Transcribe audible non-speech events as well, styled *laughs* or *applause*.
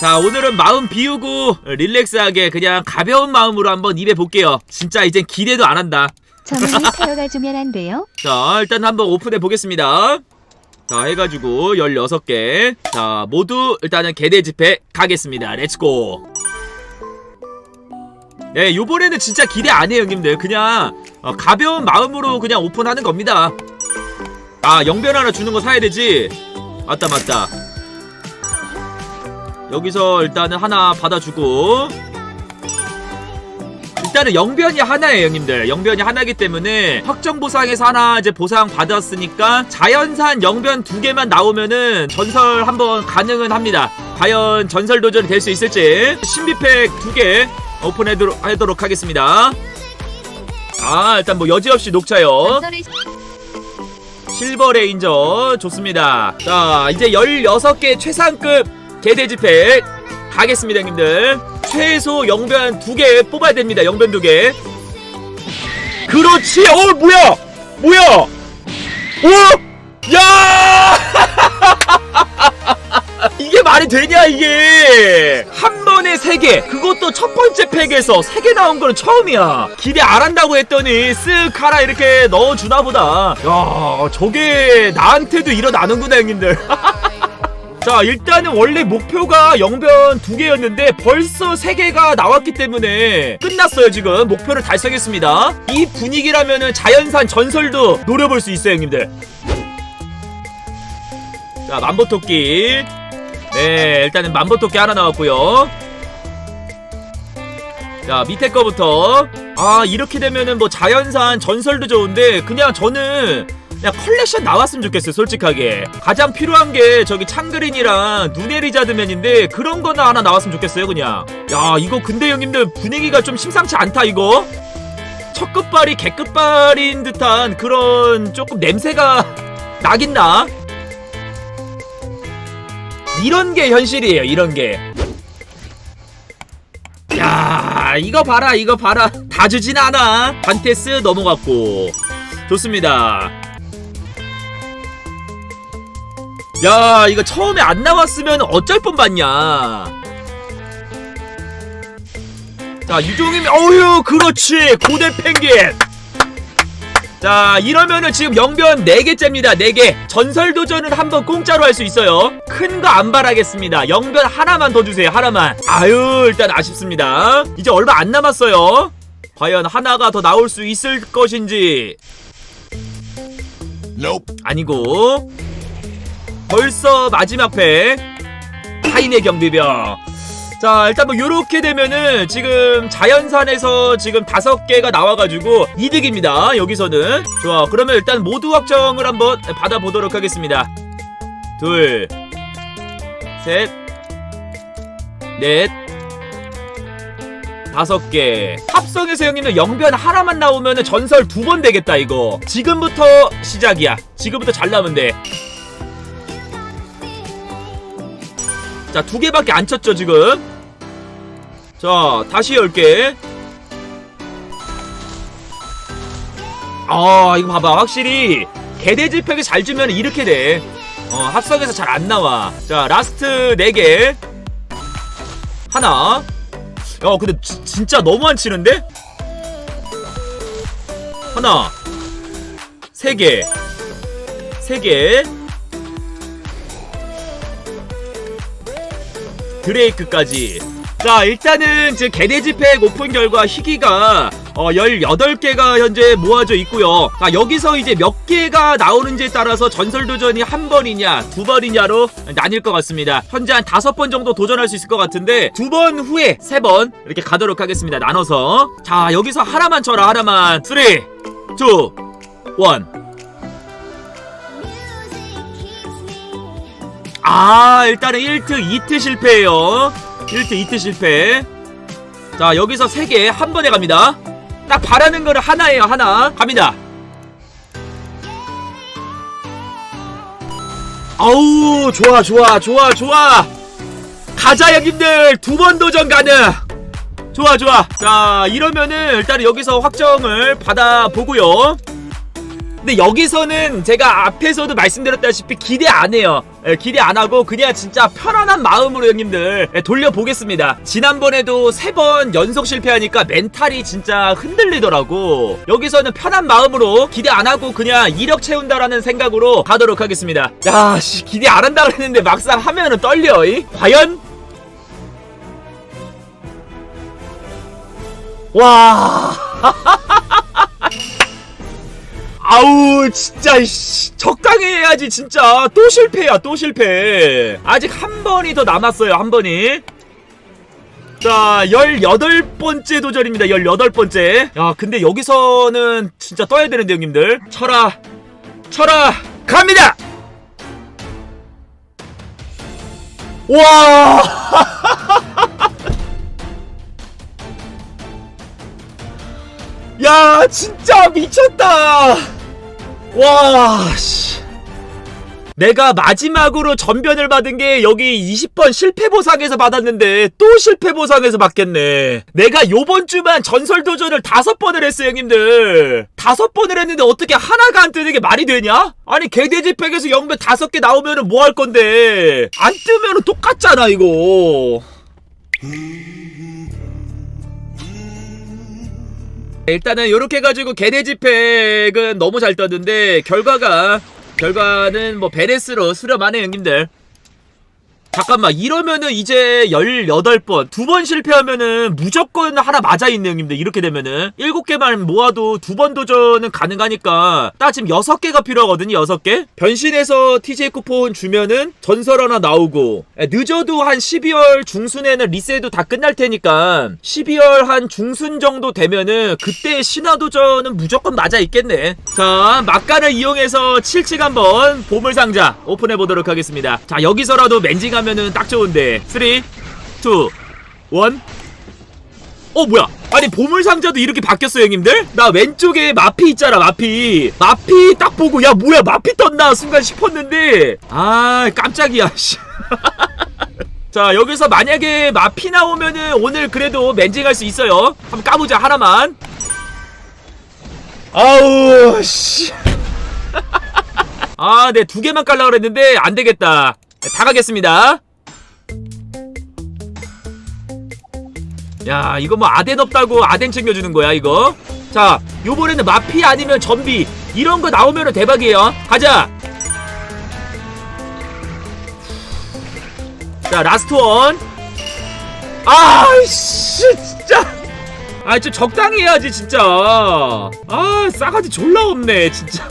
자 오늘은 마음 비우고 릴렉스하게 그냥 가벼운 마음으로 한번 입에 볼게요. 진짜 이젠 기대도 안 한다. 저만이 태워가주면 *laughs* 안 돼요? 자 일단 한번 오픈해 보겠습니다. 자 해가지고 16개. 자 모두 일단은 개대 집회 가겠습니다. 렛츠고 네 요번에는 진짜 기대 안 해요 형님들. 그냥 어, 가벼운 마음으로 그냥 오픈하는 겁니다. 아 영변 하나 주는 거 사야 되지? 맞다 맞다 여기서 일단은 하나 받아주고. 일단은 영변이 하나예요 형님들. 영변이 하나기 때문에 확정 보상에서 하나 이제 보상 받았으니까 자연산 영변 두 개만 나오면은 전설 한번 가능은 합니다. 과연 전설 도전이 될 수 있을지 신비팩 두 개 오픈하도록 하도록 하겠습니다. 아 일단 뭐 여지없이 녹차요. 실버 레인저 좋습니다. 자 이제 16개 최상급 개돼지팩 가겠습니다 형님들. 최소 영변 두 개 뽑아야 됩니다 영변 두개. 그렇지. 어 뭐야? 뭐야? 오! 야! *laughs* 이게 말이 되냐 이게? 한 번에 세 개. 그것도 첫 번째 팩에서 세 개 나온 거는 처음이야. 기대 안 한다고 했더니 쓱 하나 이렇게 넣어주나 보다. 야 저게 나한테도 일어나는구나 형님들 *laughs* 자 일단은 원래 목표가 영변 두 개였는데 벌써 세 개가 나왔기 때문에 끝났어요 지금. 목표를 달성했습니다. 이 분위기라면은 자연산 전설도 노려볼 수 있어요 형님들. 자 만보토끼. 네 일단은 만보토끼 하나 나왔고요. 자 밑에 거부터. 아 이렇게 되면은 뭐 자연산 전설도 좋은데 그냥 저는 그냥 컬렉션 나왔으면 좋겠어요 솔직하게 가장 필요한 게 저기 창그린이랑 누네리자드맨인데 그런 거나 하나 나왔으면 좋겠어요 그냥 야 이거 근데 형님들 분위기가 좀 심상치 않다 이거 첫 끝발이 개끝발인 듯한 그런 조금 냄새가 *laughs* 나긴 나 이런 게 현실이에요 이런 게 야, 이거 봐라, 이거 봐라. 다 주진 않아. 반테스 넘어갔고. 좋습니다. 야, 이거 처음에 안 나왔으면 어쩔 뻔 봤냐. 자, 유종임, 어휴, 그렇지. 고대 펭귄. 자, 이러면은 지금 영변 4개째입니다. 4개. 전설 도전을 한번 공짜로 할 수 있어요. 큰 거 안 바라겠습니다. 영변 하나만 더 주세요. 하나만. 아유, 일단 아쉽습니다. 이제 얼마 안 남았어요. 과연 하나가 더 나올 수 있을 것인지. Nope. 아니고. 벌써 마지막 팩. 타인의 경비병. 자 일단 뭐 요렇게 되면은 지금 자연산에서 지금 다섯 개가 나와가지고 이득입니다. 여기서는. 좋아. 그러면 일단 모두 확정을 한번 받아보도록 하겠습니다. 둘 셋 넷 다섯 개. 합성해서 형님들 영변 하나만 나오면은 전설 두 번 되겠다 이거. 지금부터 시작이야. 지금부터 잘 나오면 돼 자, 두 개밖에 안 쳤죠, 지금. 자, 다시 열 개. 아, 이거 봐봐. 확실히 개돼지 팩을 잘 주면 이렇게 돼. 어, 합성해서 잘 안 나와. 자, 라스트 네 개. 하나. 야, 근데 지- 진짜 너무 안 치는데? 하나. 세 개. 세 개. 드레이크까지. 자 일단은 지금 개돼지 팩 오픈 결과 희귀가 어 18개가 현재 모아져 있고요. 자 여기서 이제 몇 개가 나오는지에 따라서 전설 도전이 한 번이냐 두 번이냐로 나뉠 것 같습니다. 현재 한 다섯 번 정도 도전할 수 있을 것 같은데 두 번 후에 세 번 이렇게 가도록 하겠습니다. 나눠서. 자 여기서 하나만 쳐라 하나만. 3 2 1 아 일단은 1트 2트 실패예요. 1트 2트 실패. 자 여기서 3개 한 번에 갑니다. 딱 바라는 거는 하나예요 하나. 갑니다. 아우 좋아 좋아 좋아 좋아. 가자 형님들. 두 번 도전 가능. 좋아 좋아. 자 이러면은 일단 여기서 확정을 받아보고요. 근데 여기서는 제가 앞에서도 말씀드렸다시피 기대 안 해요 예, 기대 안 하고 그냥 진짜 편안한 마음으로 형님들 예, 돌려보겠습니다. 지난번에도 세 번 연속 실패하니까 멘탈이 진짜 흔들리더라고. 여기서는 편한 마음으로 기대 안 하고 그냥 이력 채운다라는 생각으로 가도록 하겠습니다. 야, 씨, 기대 안 한다 그랬는데 막상 하면은 떨려. 이? 과연? 와. *laughs* 아우 진짜 씨, 적당히 해야지 진짜. 또 실패야 또 실패. 아직 한 번이 더 남았어요 한 번이. 자 18번째 도전입니다 18번째. 야 근데 여기서는 진짜 떠야 되는데 형님들. 쳐라 쳐라 갑니다! 와! *laughs* 야, 진짜 미쳤다. 와, 씨. 내가 마지막으로 전변을 받은 게 여기 20번 실패 보상에서 받았는데 또 실패 보상에서 받겠네. 내가 요번 주만 전설 도전을 다섯 번을 했어요, 형님들. 다섯 번을 했는데 어떻게 하나가 안 뜨는 게 말이 되냐? 아니, 개돼지 팩에서 영변 다섯 개 나오면은 뭐 할 건데? 안 뜨면은 똑같잖아, 이거. 일단은 이렇게 해가지고 개돼지 팩은 너무 잘 떴는데 결과가 결과는 뭐 베레스로 수렴하네 형님들 잠깐만 이러면은 이제 18번 두 번 실패하면은 무조건 하나 맞아있네 형님들 이렇게 되면은. 7개만 모아도 두 번 도전은 가능하니까. 나 지금 6개가 필요하거든요 6개? 변신해서 TJ 쿠폰 주면은 전설 하나 나오고 에, 늦어도 한 12월 중순에는 리셋도 다 끝날 테니까 12월 한 중순 정도 되면은 그때 신화 도전은 무조건 맞아 있겠네. 자 막간을 이용해서 7칙 한번 보물상자 오픈해 보도록 하겠습니다. 자 여기서라도 멘징 하면은 딱 좋은데 3 2 1 어 뭐야 아니 보물상자도 이렇게 바뀌었어요 형님들? 나 왼쪽에 마피 있잖아 마피 마피 딱 보고 야 뭐야 마피 떴나 순간 싶었는데 아 깜짝이야 씨. *laughs* 자 여기서 만약에 마피 나오면은 오늘 그래도 멘징할 수 있어요 한번 까보자 하나만 아우 씨. *laughs* 아, 네, 두 개만 깔라 그랬는데 안 되겠다. 네, 다 가겠습니다. 야, 이거 뭐 아덴 없다고 아덴 챙겨주는 거야, 이거. 자, 요번에는 마피 아니면 전비 이런 거 나오면 대박이에요. 가자. 자, 라스트 원. 아씨, 진짜. 아, 좀 적당히 해야지, 진짜. 아, 싸가지 졸라 없네, 진짜.